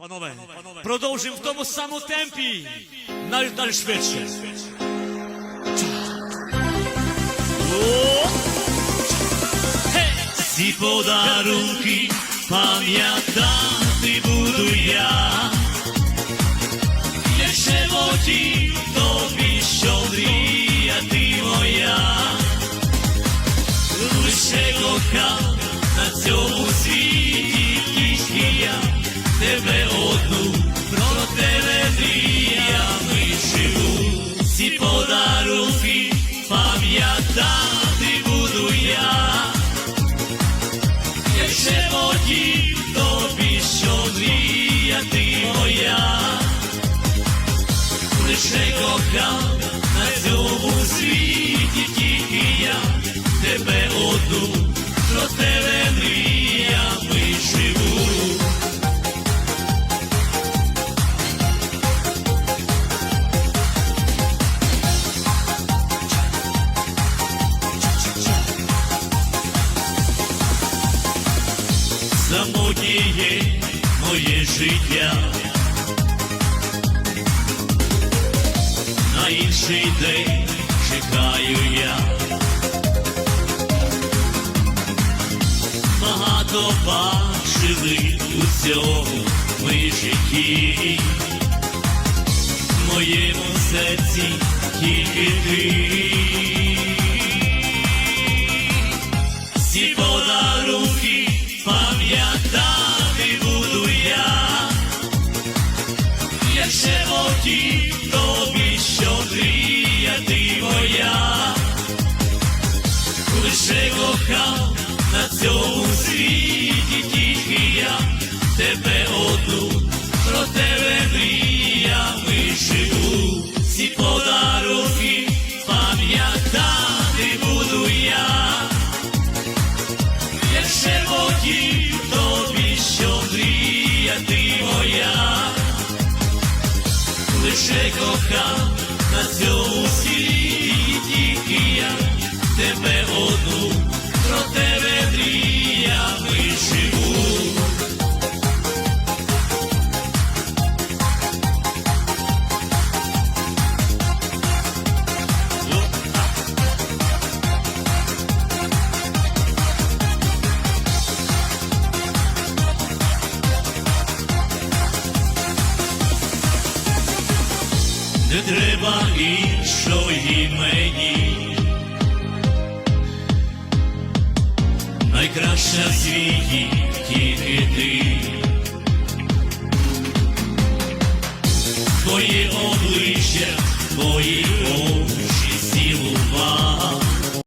Панове, продовжуємо в тому самому темпі, навіть навіть швидше. Ці подарунки пам'ятати буду я. Як шепотів тобі, що мрія ти моя. Лише кохав на цьому світі пам'ятати буду я. Як шепотів тобі, що мрія ти моя. Лише кохав на цьому світі тільки я тебе одну, Самотніє моє життя. На інший день чекаю я. Багато бачили у цьому ми житті. В моєму серці тільки ти. Як шепотів тобі, що мрія ти моя, лише кохав на цьому кохав на цьому світі не треба іншої мені, найкраща в світі тільки ти, твоє обличчя, твої очі.